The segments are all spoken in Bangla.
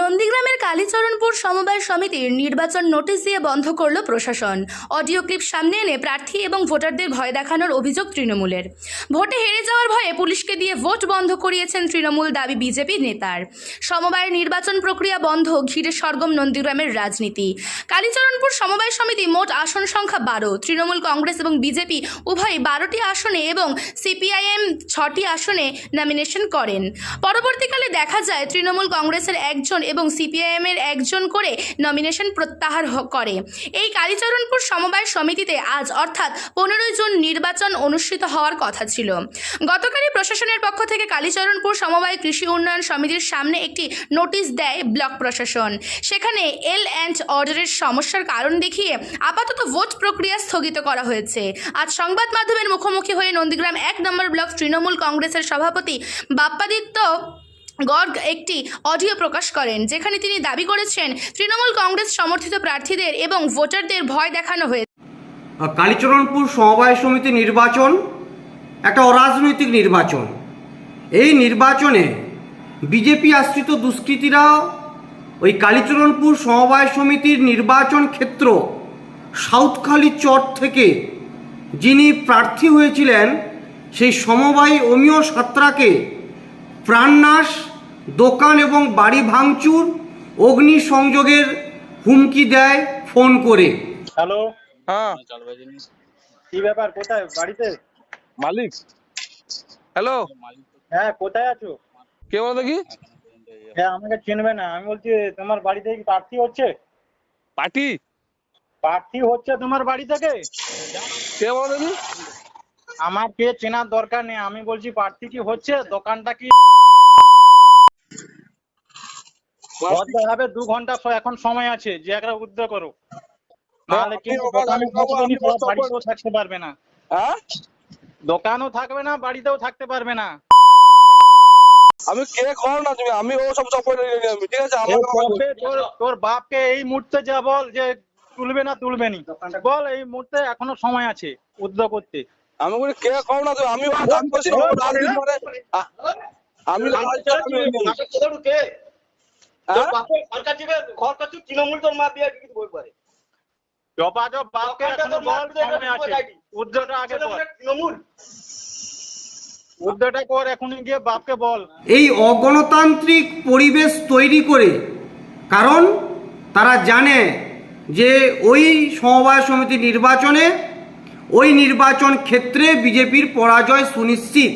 নন্দীগ্রামের কালীচরণপুর সমবায় সমিতির নির্বাচন নোটিশ দিয়ে বন্ধ করল প্রশাসন। অডিও ক্লিপ সামনে এনে প্রার্থী এবং ভোটারদের ভয় দেখানোর অভিযোগ তৃণমূলের। ভোটে হেরে যাওয়ার ভয়ে পুলিশকে দিয়ে ভোট বন্ধ করিয়েছেন তৃণমূল দাবি বিজেপি নেতার। সমবায়ের নির্বাচন প্রক্রিয়া বন্ধ, ঘিরে সরগম নন্দীগ্রামের রাজনীতি। কালীচরণপুর সমবায় সমিতি মোট আসন সংখ্যা বারো। তৃণমূল কংগ্রেস এবং বিজেপি উভয়ই বারোটি আসনে এবং সিপিআইএম ছটি আসনে নমিনেশন করেন। পরবর্তীকালে দেখা যায়, তৃণমূল কংগ্রেসের একজন এবং সিপিআইএমের একজন করে নমিনেশন প্রত্যাহার করে। এই কালীচরণপুর সমবায় সমিতিতে আজ অর্থাৎ পনেরোই জুন নির্বাচন অনুষ্ঠিত হওয়ার কথা ছিল। গতকালই প্রশাসনের পক্ষ থেকে কালীচরণপুর সমবায় কৃষি উন্নয়ন সমিতির সামনে একটি নোটিশ দেয় ব্লক প্রশাসন। সেখানে এল অ্যান্ড অর্ডারের সমস্যার কারণ দেখিয়ে আপাতত ভোট প্রক্রিয়া স্থগিত করা হয়েছে। আজ সংবাদ মাধ্যমের মুখোমুখি হয়ে নন্দীগ্রাম এক নম্বর ব্লক তৃণমূল কংগ্রেসের সভাপতি বাপ্পাদিত্য গর্গ একটি অডিও প্রকাশ করেন, যেখানে তিনি দাবি করেছেন, তৃণমূল কংগ্রেস সমর্থিত প্রার্থীদের এবং ভোটারদের ভয় দেখানো হয়েছে কালীচরণপুর সমবায় সমিতি নির্বাচন একটা অরাজনৈতিক নির্বাচন। এই নির্বাচনে বিজেপি আশ্রিত দুষ্কৃতীরা ওই কালীচরণপুর সমবায় সমিতির নির্বাচন ক্ষেত্র সাউথখালি চট থেকে যিনি প্রার্থী হয়েছিলেন, সেই সমবায় অমীয় সাত্রাকে প্রাণনাশ দোকান এবং বাড়ি ভাঙচুর অগ্নি সংযোগের হুমকি দেয় ফোন করে। হ্যালো? হ্যাঁ। কি ব্যাপার কোথায়? বাড়িতে? মালিক। হ্যালো? হ্যাঁ কোথায় আছো? কে বলো দেখি? হ্যাঁ আমাকে চিনবে না। আমি বলছি তোমার বাড়ি থেকে কি প্রার্থী হচ্ছে? পার্টি প্রার্থী হচ্ছে তোমার বাড়ি থেকে? কে বলো দেখি? আমার কে চেনার দরকার নেই। আমি বলছি প্রার্থী কি হচ্ছে? দোকানটা কি? হবে দু ঘণ্টা এখন সময় আছে। যে একটা উদ্যোগ করো নাহলে কিন্তু বাড়িতেও থাকতে পারবে না। হ্যাঁ? দোকানও থাকবে না বাড়িতেও থাকতে পারবে না। আমি কে কর না তুমি? আমি ও সব সব আমি ঠিক আছে? এ আমার কবে তোর তোর বাপকে এই মুহূর্তে যা বল যে তুলবে না তুলবে নি। বল এই মুহূর্তে এখনও সময় আছে উদ্যোগ করতে। আমি বলি কে কর না তুমি আমি। হ্যাঁ? জবা জব বাপকে এখনও বল সময় আছে। উদ্যোগটা আগে কর উদ্যোগটা কর এখনই গিয়ে বাপকে বল। এই অগণতান্ত্রিক পরিবেশ তৈরি করে কারণ তারা জানে যে ওই সমবায় সমিতি নির্বাচনে ওই নির্বাচন ক্ষেত্রে বিজেপির পরাজয় সুনিশ্চিত।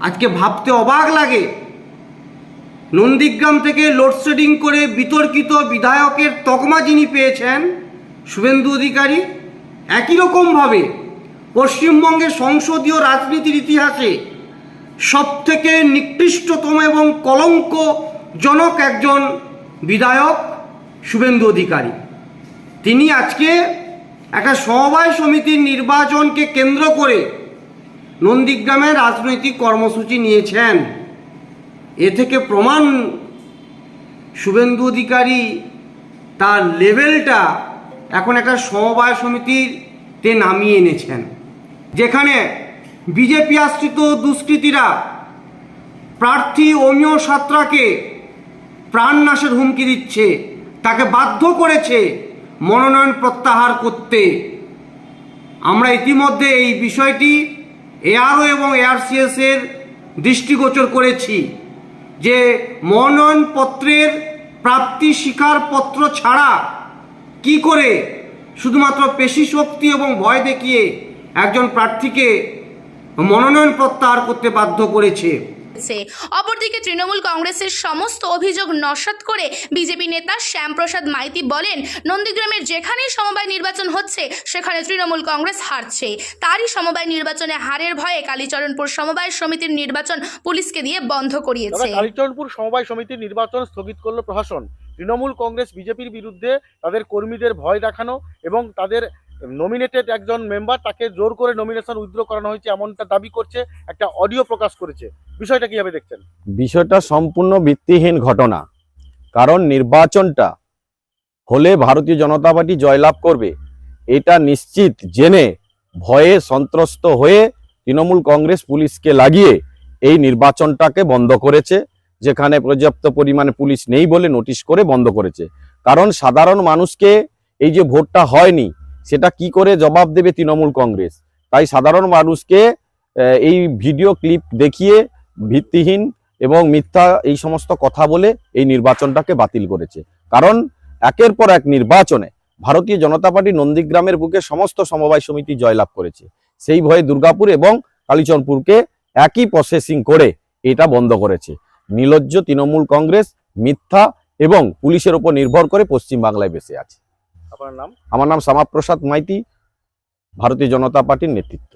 আজকে ভাবতে অবাক লাগে। নন্দীগ্রাম থেকে লোডশেডিং করে বিতর্কিত বিধায়কের তকমা যিনি পেয়েছেন, শুভেন্দু অধিকারী, একই রকমভাবে পশ্চিমবঙ্গের সংসদীয় রাজনীতির ইতিহাসে সবথেকে নিকৃষ্টতম এবং কলঙ্কজনক একজন বিধায়ক শুভেন্দু অধিকারী। তিনি আজকে একটা সমবায় সমিতির নির্বাচনকে কেন্দ্র করে নন্দীগ্রামে রাজনৈতিক কর্মসূচি নিয়েছেন। এ থেকে প্রমাণ শুভেন্দু অধিকারী তার লেভেলটা এখন একটা সমবায় সমিতিতে নামিয়ে এনেছেন। যেখানে বিজেপি আশ্রিত দুষ্কৃতীরা প্রার্থী অমিয় সাত্রাকে প্রাণনাশের হুমকি দিচ্ছে, তাকে বাধ্য করেছে মনোনয়ন প্রত্যাহার করতে। আমরা ইতিমধ্যে এই বিষয়টি এআরও এবং এআরসিএস এর দৃষ্টিগোচর করেছি যে মনোনয়নপত্রের প্রাপ্তি স্বীকারপত্র ছাড়া কি করে শুধুমাত্র পেশি শক্তি এবং ভয় দেখিয়ে একজন প্রার্থীকে মনোনয়ন প্রত্যাহার করতে বাধ্য করেছে। অপরদিকে তৃণমূল কংগ্রেসের সমস্ত অভিযোগ নস্যাৎ করে বিজেপি নেতা শ্যামপ্রসাদ মাইতি বলেন, নন্দীগ্রামের যেখানেই সমবায় নির্বাচন হচ্ছে, সেখানে তৃণমূল কংগ্রেস হারছে। তারই সমবায় নির্বাচনে হারের ভয়ে কালীচরণপুর সমবায় সমিতির নির্বাচন পুলিশকে দিয়ে বন্ধ করিয়েছে। কালীচরণপুর সমবায় সমিতির নির্বাচন স্থগিত করল প্রশাসন। তৃণমূল কংগ্রেস বিজেপির বিরুদ্ধে তাদের কর্মীদের ভয় দেখানো এবং তাদের নমিনেটেড একজন মেম্বার তাকে জোর করে নমিনেশন উইথড্র করানো হয়েছে, এমনটা দাবি করছে, একটা অডিও প্রকাশ করেছে। বিষয়টা কীভাবে দেখছেন? বিষয়টা সম্পূর্ণ ভিত্তিহীন ঘটনা। কারণ নির্বাচনটা হলে ভারতীয় জনতা পার্টি জয়লাভ করবে। এটা নিশ্চিত জেনে ভয়ে সন্ত্রস্ত হয়ে তৃণমূল কংগ্রেস পুলিশকে লাগিয়ে এই নির্বাচনটাকে বন্ধ করেছে, যেখানে পর্যাপ্ত পরিমাণে পুলিশ নেই বলে নোটিশ করে বন্ধ করেছে। কারণ সাধারণ মানুষকে এই যে ভোটটা হয়নি সেটা কি করে জবাব দেবে তৃণমূল কংগ্রেস? তাই সাধারণ মানুষকে এই ভিডিও ক্লিপ দেখিয়ে ভিত্তিহীন এবং মিথ্যা এই সমস্ত কথা বলে এই নির্বাচনটাকে বাতিল করেছে। কারণ একের পর এক নির্বাচনে ভারতীয় জনতা পার্টি নন্দীগ্রামের বুকে সমস্ত সমবায় সমিতি জয়লাভ করেছে। সেই ভয়ে দুর্গাপুর এবং কালীচরণপুরকে একই প্রসেসিং করে এটা বন্ধ করেছে। নির্লজ্জ তৃণমূল কংগ্রেস মিথ্যা এবং পুলিশের উপর নির্ভর করে পশ্চিমবাংলায় বেঁচে আছে। আপনার নাম? আমার নাম শ্যামাপ্রসাদ মাইতি ভারতীয় জনতা পার্টির নেতৃত্ব।